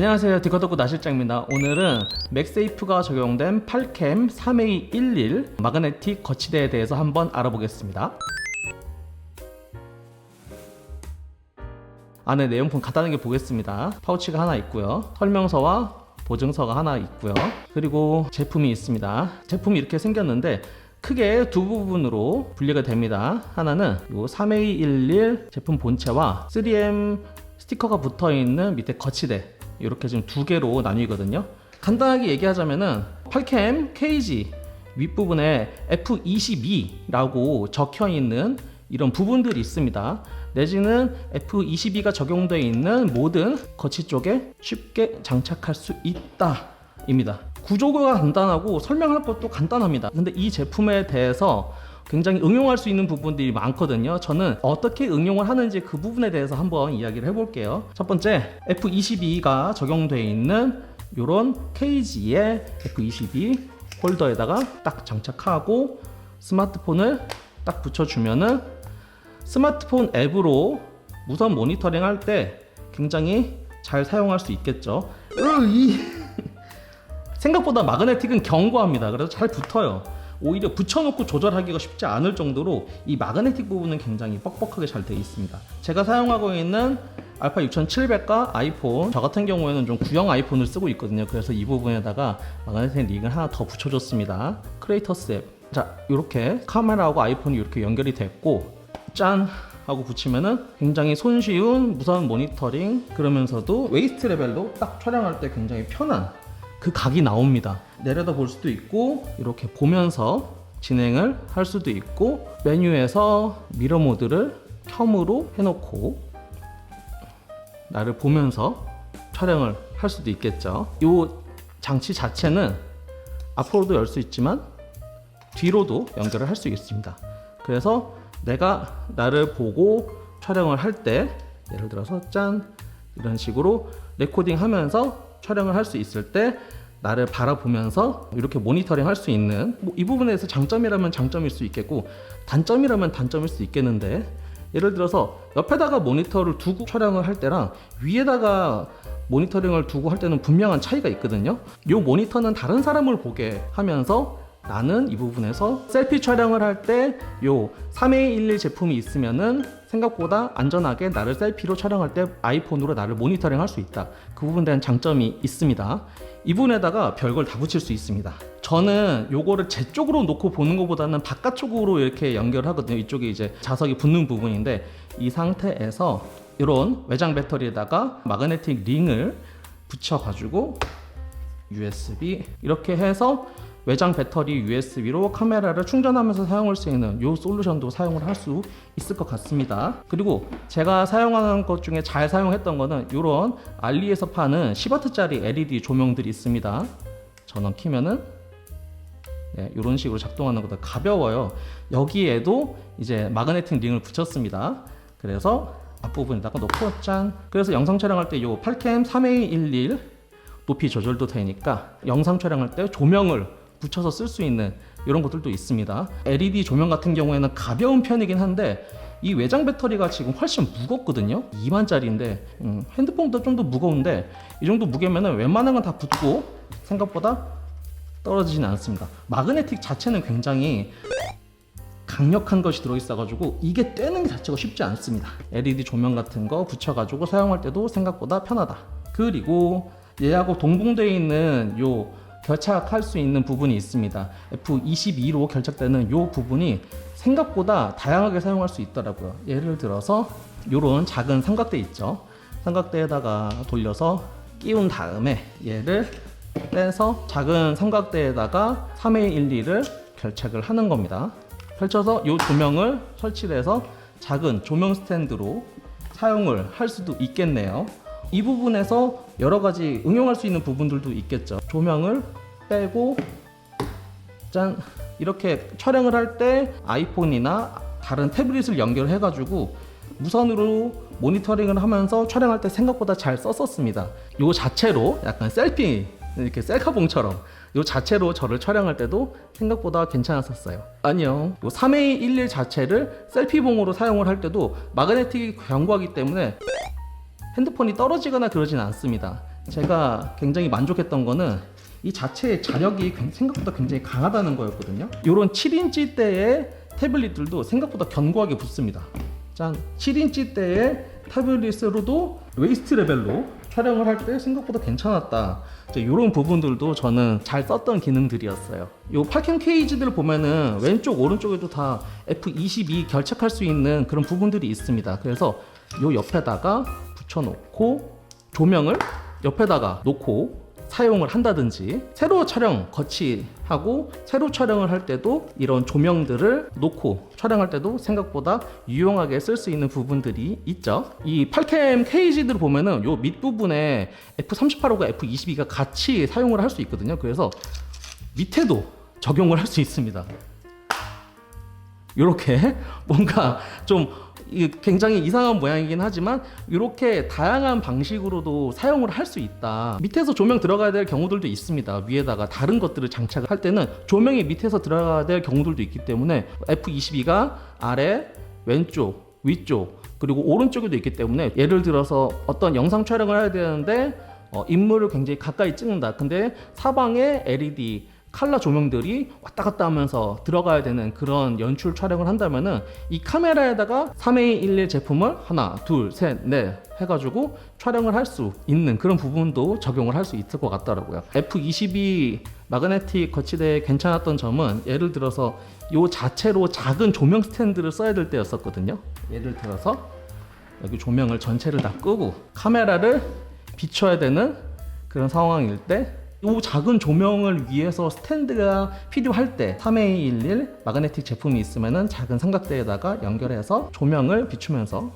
안녕하세요. 디커덕구 나실장입니다. 오늘은 맥세이프가 적용된 8캠 3A11 마그네틱 거치대에 대해서 한번 알아보겠습니다. 안에 내용품 간단하게 보겠습니다. 파우치가 하나 있고요. 설명서와 보증서가 하나 있고요. 그리고 제품이 있습니다. 제품이 이렇게 생겼는데 크게 두 부분으로 분리가 됩니다. 하나는 요 3A11 제품 본체와 3M 스티커가 붙어 있는 밑에 거치대 이렇게 지금 두 개로 나뉘거든요. 간단하게 얘기하자면은 8캠 케이지 윗부분에 F22라고 적혀 있는 이런 부분들이 있습니다. 내지는 F22가 적용되어 있는 모든 거치 쪽에 쉽게 장착할 수 있다 입니다. 구조가 간단하고 설명할 것도 간단합니다. 근데 이 제품에 대해서 굉장히 응용할 수 있는 부분들이 많거든요. 저는 어떻게 응용을 하는지 그 부분에 대해서 한번 이야기를 해볼게요. 첫 번째, F22가 적용되어 있는 이런 케이지에 F22 홀더에다가 딱 장착하고 스마트폰을 딱 붙여주면은 스마트폰 앱으로 무선 모니터링 할 때 굉장히 잘 사용할 수 있겠죠. 생각보다 마그네틱은 견고합니다. 그래서 잘 붙어요. 오히려 붙여놓고 조절하기가 쉽지 않을 정도로 이 마그네틱 부분은 굉장히 뻑뻑하게 잘 되어 있습니다. 제가 사용하고 있는 알파 6700과 아이폰 저 같은 경우에는 좀 구형 아이폰을 쓰고 있거든요. 그래서 이 부분에다가 마그네틱 링을 하나 더 붙여줬습니다. 크레이터스 앱. 자, 이렇게 카메라하고 아이폰이 이렇게 연결이 됐고 짠 하고 붙이면은 굉장히 손쉬운 무선 모니터링 그러면서도 웨이스트 레벨도 딱 촬영할 때 굉장히 편한 그 각이 나옵니다. 내려다 볼 수도 있고 이렇게 보면서 진행을 할 수도 있고 메뉴에서 미러 모드를 켬으로 해놓고 나를 보면서 촬영을 할 수도 있겠죠. 이 장치 자체는 앞으로도 열 수 있지만 뒤로도 연결을 할 수 있습니다. 그래서 내가 나를 보고 촬영을 할 때 예를 들어서 짠 이런 식으로 레코딩 하면서 촬영을 할 수 있을 때 나를 바라보면서 이렇게 모니터링 할 수 있는 뭐 이 부분에서 장점이라면 장점일 수 있겠고 단점이라면 단점일 수 있겠는데 예를 들어서 옆에다가 모니터를 두고 촬영을 할 때랑 위에다가 모니터링을 두고 할 때는 분명한 차이가 있거든요. 이 모니터는 다른 사람을 보게 하면서 나는 이 부분에서 셀피 촬영을 할 때 요 3A11 제품이 있으면은 생각보다 안전하게 나를 셀피로 촬영할 때 아이폰으로 나를 모니터링 할 수 있다. 그 부분에 대한 장점이 있습니다. 이 부분에다가 별걸 다 붙일 수 있습니다. 저는 요거를 제 쪽으로 놓고 보는 것보다는 바깥쪽으로 이렇게 연결하거든요. 이쪽에 이제 자석이 붙는 부분인데 이 상태에서 이런 외장 배터리에다가 마그네틱 링을 붙여가지고 USB 이렇게 해서 외장 배터리 USB로 카메라를 충전하면서 사용할 수 있는 이 솔루션도 사용을 할 수 있을 것 같습니다. 그리고 제가 사용하는 것 중에 잘 사용했던 거는 이런 알리에서 파는 10W짜리 LED 조명들이 있습니다. 전원 키면은 네, 이런 식으로 작동하는 것도 가벼워요. 여기에도 이제 마그네틱 링을 붙였습니다. 그래서 앞부분에다가 놓고 짠. 그래서 영상 촬영할 때 이 8캠 3A11 높이 조절도 되니까 영상 촬영할 때 조명을 붙여서 쓸 수 있는 이런 것들도 있습니다. LED 조명 같은 경우에는 가벼운 편이긴 한데 이 외장 배터리가 지금 훨씬 무겁거든요. 2만짜리인데 음, 핸드폰보다 좀 더 무거운데 이 정도 무게면은 웬만한 건 다 붙고 생각보다 떨어지진 않습니다. 마그네틱 자체는 굉장히 강력한 것이 들어있어가지고 이게 떼는 게 자체가 쉽지 않습니다. LED 조명 같은 거 붙여가지고 사용할 때도 생각보다 편하다. 그리고 얘하고 동봉되어 있는 요 결착할 수 있는 부분이 있습니다. F22로 결착되는 요 부분이 생각보다 다양하게 사용할 수 있더라고요. 예를 들어서 요런 작은 삼각대 있죠. 삼각대에다가 돌려서 끼운 다음에 얘를 떼서 작은 삼각대에다가 3A12를 결착을 하는 겁니다. 펼쳐서 이 조명을 설치를 해서 작은 조명 스탠드로 사용을 할 수도 있겠네요. 이 부분에서 여러 가지 응용할 수 있는 부분들도 있겠죠. 조명을 빼고 짠 이렇게 촬영을 할 때 아이폰이나 다른 태블릿을 연결해 가지고 무선으로 모니터링을 하면서 촬영할 때 생각보다 잘 썼었습니다. 요 자체로 약간 셀피 이렇게 셀카봉처럼 요 자체로 저를 촬영할 때도 생각보다 괜찮았었어요. 아니요. 요 3A11 자체를 셀피봉으로 사용을 할 때도 마그네틱이 견고하기 때문에 핸드폰이 떨어지거나 그러진 않습니다. 제가 굉장히 만족했던 거는 이 자체의 자력이 굉- 생각보다 굉장히 강하다는 거였거든요. 이런 7인치대의 태블릿들도 생각보다 견고하게 붙습니다. 짠, 7인치대의 태블릿으로도 웨이스트 레벨로 촬영을 할 때 생각보다 괜찮았다. 이런 부분들도 저는 잘 썼던 기능들이었어요. 이 8캠 케이지들 보면은 왼쪽 오른쪽에도 다 F22 결착할 수 있는 그런 부분들이 있습니다. 그래서 이 옆에다가 붙여놓고 조명을 옆에다가 놓고 사용을 한다든지 새로 촬영 거치하고 새로 촬영을 할 때도 이런 조명들을 놓고 촬영할 때도 생각보다 유용하게 쓸 수 있는 부분들이 있죠. 이 8캠 케이지들 보면은 요 밑부분에 F38하고 F22가 같이 사용을 할 수 있거든요. 그래서 밑에도 적용을 할 수 있습니다. 이렇게 뭔가 좀 이- 굉장히 이상한 모양이긴 하지만 이렇게 다양한 방식으로도 사용을 할 수 있다. 밑에서 조명 들어가야 될 경우들도 있습니다. 위에다가 다른 것들을 장착을 할 때는 조명이 밑에서 들어가야 될 경우들도 있기 때문에 F22가 아래, 왼쪽, 위쪽 그리고 오른쪽에도 있기 때문에 예를 들어서 어떤 영상 촬영을 해야 되는데 어, 인물을 굉장히 가까이 찍는다. 근데 사방에 LED 칼라 조명들이 왔다 갔다 하면서 들어가야 되는 그런 연출 촬영을 한다면은 이 카메라에다가 3A11 제품을 하나, 둘, 셋, 넷 해가지고 촬영을 할 수 있는 그런 부분도 적용을 할 수 있을 것 같더라고요. F22 마그네틱 거치대에 괜찮았던 점은 예를 들어서 이 자체로 작은 조명 스탠드를 써야 될 때였었거든요. 예를 들어서 여기 조명을 전체를 다 끄고 카메라를 비춰야 되는 그런 상황일 때 이 작은 조명을 위해서 스탠드가 필요할 때 3A11 마그네틱 제품이 있으면은 작은 삼각대에다가 연결해서 조명을 비추면서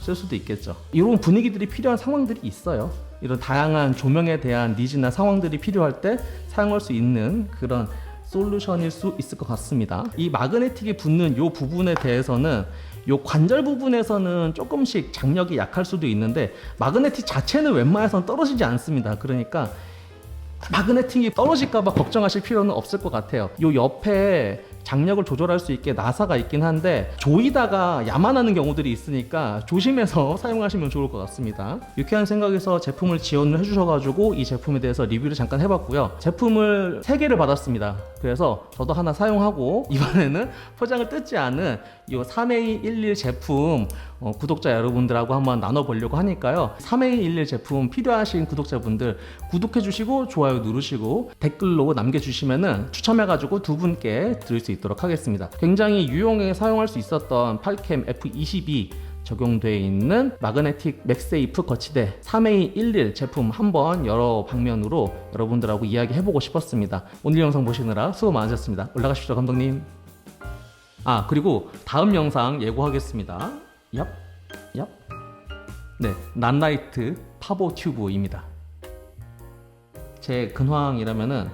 쓸 수도 있겠죠. 이런 분위기들이 필요한 상황들이 있어요. 이런 다양한 조명에 대한 니즈나 상황들이 필요할 때 사용할 수 있는 그런 솔루션일 수 있을 것 같습니다. 이 마그네틱이 붙는 이 부분에 대해서는 이 관절 부분에서는 조금씩 장력이 약할 수도 있는데 마그네틱 자체는 웬만해서는 떨어지지 않습니다. 그러니까 마그네틱이 떨어질까봐 걱정하실 필요는 없을 것 같아요. 요 옆에 장력을 조절할 수 있게 나사가 있긴 한데 조이다가 야만하는 경우들이 있으니까 조심해서 사용하시면 좋을 것 같습니다. 유쾌한 생각에서 제품을 지원을 해주셔가지고 이 제품에 대해서 리뷰를 잠깐 해봤고요. 제품을 3개를 받았습니다. 그래서 저도 하나 사용하고 이번에는 포장을 뜯지 않은 이 3A11 제품 어, 구독자 여러분들하고 한번 나눠보려고 하니까요. 3A11 제품 필요하신 구독자분들 구독해주시고 좋아요 누르시고 댓글로 남겨주시면은 추첨해가지고 두 분께 드릴 수 있도록 하겠습니다. 굉장히 유용하게 사용할 수 있었던 8캠 F22 적용되어 있는 마그네틱 맥세이프 거치대 3A11 제품 한번 여러 방면으로 여러분들하고 이야기해보고 싶었습니다. 오늘 영상 보시느라 수고 많으셨습니다. 올라가십시오 감독님. 아 그리고 다음 영상 예고하겠습니다. 얍, 얍. 네, 난라이트 파보 튜브입니다. 제 근황이라면은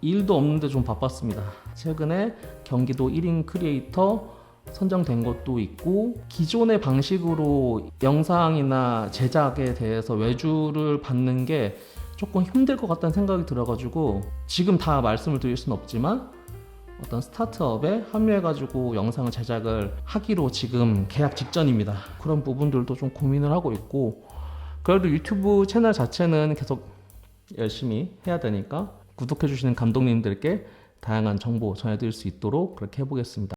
일도 없는데 좀 바빴습니다. 최근에 경기도 1인 크리에이터 선정된 것도 있고 기존의 방식으로 영상이나 제작에 대해서 외주를 받는 게 조금 힘들 것 같다는 생각이 들어가지고 지금 다 말씀을 드릴 수는 없지만 어떤 스타트업에 합류해가지고 영상을 제작을 하기로 지금 계약 직전입니다. 그런 부분들도 좀 고민을 하고 있고 그래도 유튜브 채널 자체는 계속 열심히 해야 되니까 구독해주시는 감독님들께 다양한 정보 전해드릴 수 있도록 그렇게 해보겠습니다.